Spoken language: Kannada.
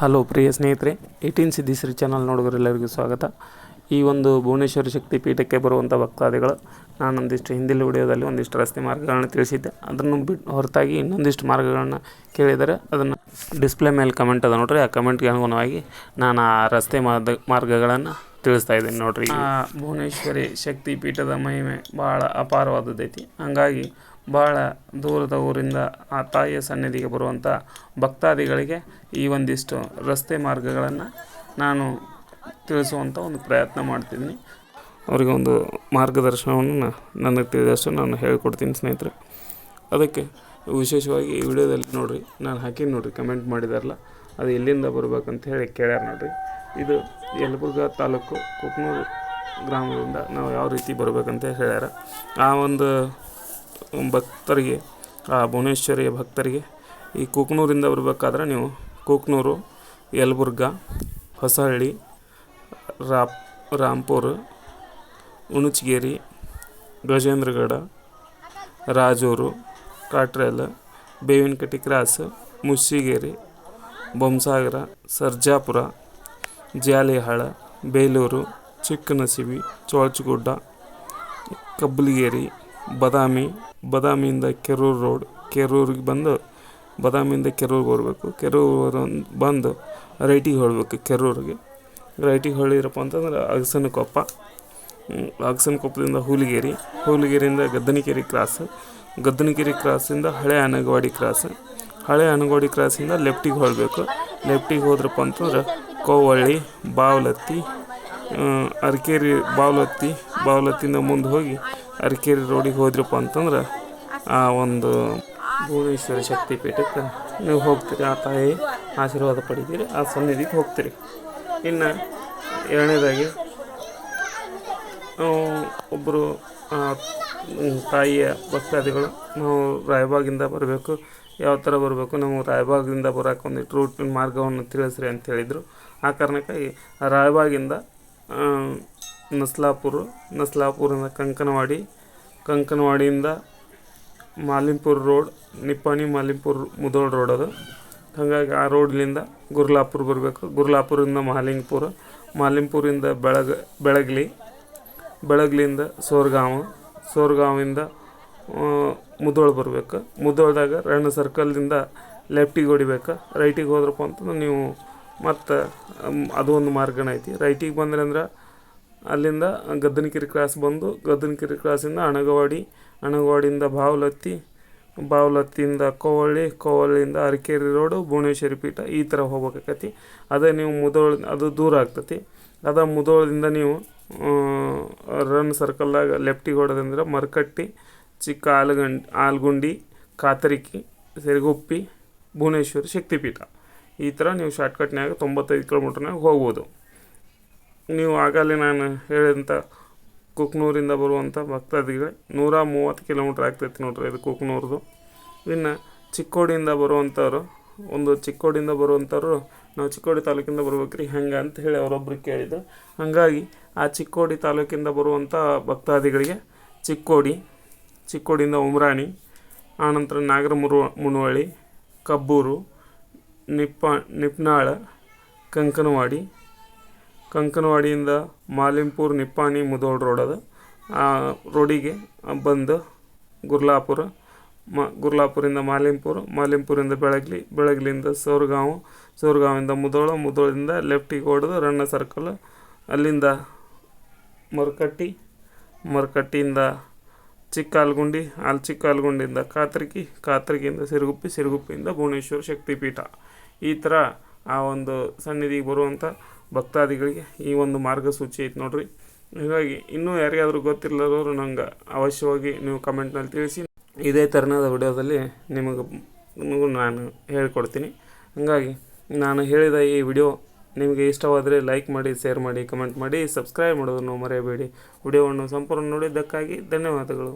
ಹಲೋ ಪ್ರಿಯ ಸ್ನೇಹಿತರೆ ಏಯ್ಟೀನ್ ಸಿದ್ಧಿಶ್ರೀ ಚಾನಲ್ ನೋಡುಗರೆಲ್ಲರಿಗೂ ಸ್ವಾಗತ. ಈ ಒಂದು ಭುವನೇಶ್ವರಿ ಶಕ್ತಿ ಪೀಠಕ್ಕೆ ಬರುವಂಥ ಭಕ್ತಾದಿಗಳು, ನಾನು ಒಂದಿಷ್ಟು ಹಿಂದಿನ ವಿಡಿಯೋದಲ್ಲಿ ಒಂದಿಷ್ಟು ರಸ್ತೆ ಮಾರ್ಗಗಳನ್ನು ತಿಳಿಸಿದ್ದೆ. ಅದನ್ನು ಬಿಟ್ಟು ಹೊರತಾಗಿ ಇನ್ನೊಂದಿಷ್ಟು ಮಾರ್ಗಗಳನ್ನು ಕೇಳಿದರೆ ಅದನ್ನು ಡಿಸ್ಪ್ಲೇ ಮೇಲೆ ಕಮೆಂಟ್ ಅದ ನೋಡ್ರಿ. ಆ ಕಮೆಂಟ್ಗೆ ಅನುಗುಣವಾಗಿ ನಾನು ಆ ರಸ್ತೆ ಮಾರ್ಗ, ಮಾರ್ಗಗಳನ್ನು ತಿಳಿಸ್ತಾ ಇದ್ದೀನಿ ನೋಡ್ರಿ. ಭುವನೇಶ್ವರಿ ಶಕ್ತಿ ಪೀಠದ ಮಹಿಮೆ ಭಾಳ ಅಪಾರವಾದದ್ದೈತಿ. ಹಂಗಾಗಿ ಭಾಳ ದೂರದ ಊರಿಂದ ಆ ತಾಯಿಯ ಸನ್ನಿಧಿಗೆ ಬರುವಂಥ ಭಕ್ತಾದಿಗಳಿಗೆ ಈ ಒಂದಿಷ್ಟು ರಸ್ತೆ ಮಾರ್ಗಗಳನ್ನು ನಾನು ತಿಳಿಸುವಂಥ ಒಂದು ಪ್ರಯತ್ನ ಮಾಡ್ತಿದ್ದೀನಿ. ಅವರಿಗೆ ಒಂದು ಮಾರ್ಗದರ್ಶನವನ್ನು ನನಗೆ ತಿಳಿದಷ್ಟು ನಾನು ಹೇಳ್ಕೊಡ್ತೀನಿ ಸ್ನೇಹಿತರೆ. ಅದಕ್ಕೆ ವಿಶೇಷವಾಗಿ ಈ ವಿಡಿಯೋದಲ್ಲಿ ನೋಡಿರಿ, ನಾನು ಹಾಕಿನಿ ನೋಡಿರಿ ಕಮೆಂಟ್ ಮಾಡಿದಾರಲ್ಲ, ಅದು ಎಲ್ಲಿಂದ ಬರ್ಬೇಕಂತ ಹೇಳಿ ಕೇಳ್ಯಾರ ನೋಡಿರಿ. ಇದು ಯಲಬುರ್ಗಾ ತಾಲೂಕು ಕುಕ್ನೂರು ಗ್ರಾಮದಿಂದ ನಾವು ಯಾವ ರೀತಿ ಬರಬೇಕಂತ ಹೇಳ್ಯಾರ. ಆ ಒಂದು ಭಕ್ತರಿಗೆ, ಆ ಭುವನೇಶ್ವರಿಯ ಭಕ್ತರಿಗೆ, ಈ ಕುಕ್ನೂರಿಂದ ಬರಬೇಕಾದ್ರೆ ನೀವು ಕುಕ್ನೂರು, ಯಲಬುರ್ಗ, ಹೊಸಹಳ್ಳಿ, ರಾಪ್, ರಾಂಪುರ, ಉಣುಚಗೇರಿ, ಗಜೇಂದ್ರಗಡ, ರಾಜೂರು, ಕಾಟ್ರೇಲ್, ಬೇವಿನಕಟ್ಟಿ ಕ್ರಾಸ್, ಮುಸ್ಸಿಗೇರಿ ಬೊಮ್ಮಸಾಗರ ಸರ್ಜಾಪುರ, ಜಾಲಿಹಾಳ, ಬೇಲೂರು ಚಿಕ್ಕನಸಿಬಿ ಚೋಳಚಗುಡ್ಡ ಕಬ್ಬಲಿಗೇರಿ ಬದಾಮಿ, ಬದಾಮಿಯಿಂದ ಕೆರೂರು ರೋಡ್, ಕೆರೂರಿಗೆ ಬಂದು ಬದಾಮಿಯಿಂದ ಕೆರೂರಿಗೆ ಬರಬೇಕು ಕೆರೂರು ಬಂದು ರೈಟಿಗೆ ಹೊಳ್ಬೇಕು ಕೆರೂರಿಗೆ. ರೈಟಿಗೆ ಹೊಳಿದ್ರಪ್ಪ ಅಂತಂದ್ರೆ ಅಗಸನಕೊಪ್ಪ. ಅಗಸನ ಕೊಪ್ಪದಿಂದ ಹೂಲಿಗೇರಿ, ಹೂಲಿಗೇರಿಯಿಂದ ಗದ್ದನಕೆರೆ ಕ್ರಾಸ್, ಗದ್ದನಕೆರೆ ಕ್ರಾಸಿಂದ ಹಳೆ ಅನಗವಾಡಿ ಕ್ರಾಸ್, ಹಳೆ ಅನಗವಾಡಿ ಕ್ರಾಸಿಂದ ಲೆಫ್ಟಿಗೆ ಹೊಳ್ಬೇಕು ಲೆಫ್ಟಿಗೆ ಹೋದ್ರಪ್ಪ ಅಂತಂದ್ರೆ ಕೋವಳ್ಳಿ, ಬಾವಲತ್ತಿ ಅರಕೇರಿ, ಬಾವಲತ್ತಿ ಬಾವಲತ್ತಿಂದ ಮುಂದೆ ಹೋಗಿ ಅರಕೇರಿ ರೋಡಿಗೆ ಹೋದ್ರಪ್ಪ ಅಂತಂದ್ರೆ ಆ ಒಂದು ಭುವನೇಶ್ವರಿ ಶಕ್ತಿ ಪೀಠಕ್ಕೆ ನೀವು ಹೋಗ್ತೀರಿ. ಆ ತಾಯಿ ಆಶೀರ್ವಾದ ಪಡಿತೀರಿ. ಆ ಸನ್ನಿಧಿಗೆ ಹೋಗ್ತೀರಿ. ಇನ್ನು ಎರಡನೇದಾಗಿ ಒಬ್ಬರು ತಾಯಿಯ ಭಕ್ತಾದಿಗಳು ನಾವು ರಾಯಬಾಗಿಂದ ಬರಬೇಕು. ಯಾವ ಥರ ಬರಬೇಕು? ನಾವು ರಾಯಬಾಗಿಂದ ಬರೋಕೆ ಒಂದಿಟ್ಟು ರೂಟ್ ಮಾರ್ಗವನ್ನು ತಿಳಿಸ್ರಿ ಅಂತ ಹೇಳಿದರು. ಆ ಕಾರಣಕ್ಕಾಗಿ ರಾಯಬಾಗಿಂದ ನಸ್ಲಾಪುರ ನಸ್ಲಾಪುರದಿಂದ ಕಂಕನವಾಡಿ, ಕಂಕನವಾಡಿಯಿಂದ ಮಾಲಿಂಪುರ ರೋಡ್, ನಿಪ್ಪಾಣಿ ಮಾಲಿಂಪುರ ಮುದೋಳ್ ರೋಡ್ ಅದು. ಹಾಗಾಗಿ ಆ ರೋಡ್ಲಿಂದ ಗುರ್ಲಾಪುರ ಬರಬೇಕು. ಗುರ್ಲಾಪುರಿಂದ ಮಾಲಿಂಗಪುರ ಮಾಲಿಂಪುರಿಂದ ಬೆಳಗ, ಬೆಳಗ್ಲಿ, ಬೆಳಗ್ಲಿಂದ ಸೋರ್ಗಾಂವ ಸೋರ್ಗಾಂವಿಂದ ಮುದೋಳು ಬರಬೇಕು. ಮುದೋಳ್ದಾಗ ರಣ್ಣ ಸರ್ಕಲ್ದಿಂದ ಲೆಫ್ಟಿಗೆ ಹೊಡಿಬೇಕು. ರೈಟಿಗೆ ಹೋದ್ರಪ್ಪ ಅಂತಂದ್ರೆ ನೀವು ಮತ್ತು ಅದು ಒಂದು ಮಾರ್ಗನ ಐತಿ. ರೈಟಿಗೆ ಬಂದ್ರೆ ಅಂದ್ರೆ ಅಲ್ಲಿಂದ ಗದ್ದನಕೆರೆ ಕ್ರಾಸ್ ಬಂದು ಗದ್ದನಕೆರೆ ಕ್ರಾಸಿಂದ ಅಣಗವಾಡಿ, ಅಣಗವಾಡಿಯಿಂದ ಬಾವಲತ್ತಿ, ಬಾವಲತ್ತಿಯಿಂದ ಕೋವಳ್ಳಿ, ಕೋವಳ್ಳಿಯಿಂದ ಅರಕೇರಿ ರೋಡು ಭುವನೇಶ್ವರಿ ಪೀಠ ಈ ಥರ ಹೋಗ್ಬೇಕಾಕತಿ. ಅದೇ ನೀವು ಮುದೋಳ, ಅದು ದೂರ ಆಗ್ತತಿ. ಅದ ಮುದೋಳದಿಂದ ನೀವು ರನ್ ಸರ್ಕಲ್ದಾಗ ಲೆಫ್ಟಿಗೆ ಹೊಡೆದಂದ್ರೆ ಮರಕಟ್ಟಿ, ಚಿಕ್ಕ ಆಲಗಂಡ್, ಆಲ್ಗುಂಡಿ, ಕಾತರಿಕಿ, ಸೆರಗುಪ್ಪಿ, ಭುವನೇಶ್ವರಿ ಶಕ್ತಿಪೀಠ. ಈ ಥರ ನೀವು ಶಾರ್ಟ್ಕಟ್ನಾಗ ತೊಂಬತ್ತೈದು ಕಿಲೋಮೀಟ್ರ್ನಾಗ ಹೋಗ್ಬೋದು. ನೀವು ಆಗಲೇ ನಾನು ಹೇಳಿದಂಥ ಕುಕ್ನೂರಿಂದ ಬರುವಂಥ ಭಕ್ತಾದಿಗಳು, ನೂರ ಮೂವತ್ತು ಕಿಲೋಮೀಟ್ರ್ ಆಗ್ತೈತಿ ನೋಡ್ರಿ ಇದು ಕುಕ್ನೂರ್ದು. ಇನ್ನು ಚಿಕ್ಕೋಡಿಯಿಂದ ಬರುವಂಥವ್ರು, ಒಂದು ಚಿಕ್ಕೋಡಿಯಿಂದ ಬರುವಂಥವ್ರು, ನಾವು ಚಿಕ್ಕೋಡಿ ತಾಲೂಕಿಂದ ಬರ್ಬೇಕ್ರಿ, ಹೆಂಗೆ ಅಂತ ಹೇಳಿ ಅವರೊಬ್ಬರು ಕೇಳಿದ್ದು ಹಾಗಾಗಿ ಆ ಚಿಕ್ಕೋಡಿ ತಾಲೂಕಿಂದ ಬರುವಂಥ ಭಕ್ತಾದಿಗಳಿಗೆ ಚಿಕ್ಕೋಡಿ, ಚಿಕ್ಕೋಡಿಯಿಂದ ಉಮ್ರಾಣಿ, ಆನಂತರ ನಾಗರ ಮುರು ಮುನವಳ್ಳಿ ಕಬ್ಬೂರು, ನಿಪ್ಪ, ನಿಪ್ನಾಳ, ಕಂಕನವಾಡಿ ಕಂಕನವಾಡಿಯಿಂದ ಮಾಲಿಂಪುರ್ ನಿಪ್ಪಾಣಿ ಮುದೋಳ್ ರೋಡ್ ಅದು. ಆ ರೋಡಿಗೆ ಬಂದು ಗುರ್ಲಾಪುರ, ಮ ಗುರ್ಲಾಪುರಿಂದ ಮಾಲಿಂಪುರ್, ಮಾಲಿಂಪುರಿಂದ ಬೆಳಗ್ಲಿ, ಬೆಳಗ್ಲಿಂದ ಸೋರ್ಗಾಂವ್ ಸೋರ್ಗಾಂವಿಂದ ಮುದೋಳ ಮುದೋಳಿಂದ ಲೆಫ್ಟಿಗೆ ಹೊಡೆದು ರಣ್ಣ ಸರ್ಕಲ್ ಅಲ್ಲಿಂದ ಮರಕಟ್ಟಿ, ಮರಕಟ್ಟಿಯಿಂದ ಚಿಕ್ಕಾಲ್ಗುಂಡಿ ಅಲ್ಲಿ ಚಿಕ್ಕಾಲ್ಗುಂಡಿಯಿಂದ ಕಾತ್ರಿಕಿ, ಕಾತ್ರಿಕಿಯಿಂದ ಸಿರುಗುಪ್ಪಿ, ಸಿರುಗುಪ್ಪಿಯಿಂದ ಭುವನೇಶ್ವರ ಶಕ್ತಿಪೀಠ. ಈ ಥರ ಆ ಒಂದು ಸನ್ನಿಧಿಗೆ ಬರುವಂಥ ಭಕ್ತಾದಿಗಳಿಗೆ ಈ ಒಂದು ಮಾರ್ಗಸೂಚಿ ಐತೆ ನೋಡ್ರಿ. ಹೀಗಾಗಿ ಇನ್ನೂ ಯಾರಿಗಾದರೂ ಗೊತ್ತಿಲ್ಲದವರು ನಂಗೆ ಅವಶ್ಯವಾಗಿ ನೀವು ಕಮೆಂಟ್ನಲ್ಲಿ ತಿಳಿಸಿ. ಇದೇ ಥರನಾದ ವಿಡಿಯೋದಲ್ಲಿ ನಿಮಗೆ ನಾನು ಹೇಳಿಕೊಡ್ತೀನಿ. ಹಾಗಾಗಿ ನಾನು ಹೇಳಿದ ಈ ವಿಡಿಯೋ ನಿಮಗೆ ಇಷ್ಟವಾದರೆ ಲೈಕ್ ಮಾಡಿ ಶೇರ್ ಮಾಡಿ ಕಮೆಂಟ್ ಮಾಡಿ ಸಬ್ಸ್ಕ್ರೈಬ್ ಮಾಡೋದನ್ನು ಮರೆಯಬೇಡಿ. ವಿಡಿಯೋವನ್ನು ಸಂಪೂರ್ಣ ನೋಡಿದ್ದಕ್ಕಾಗಿ ಧನ್ಯವಾದಗಳು.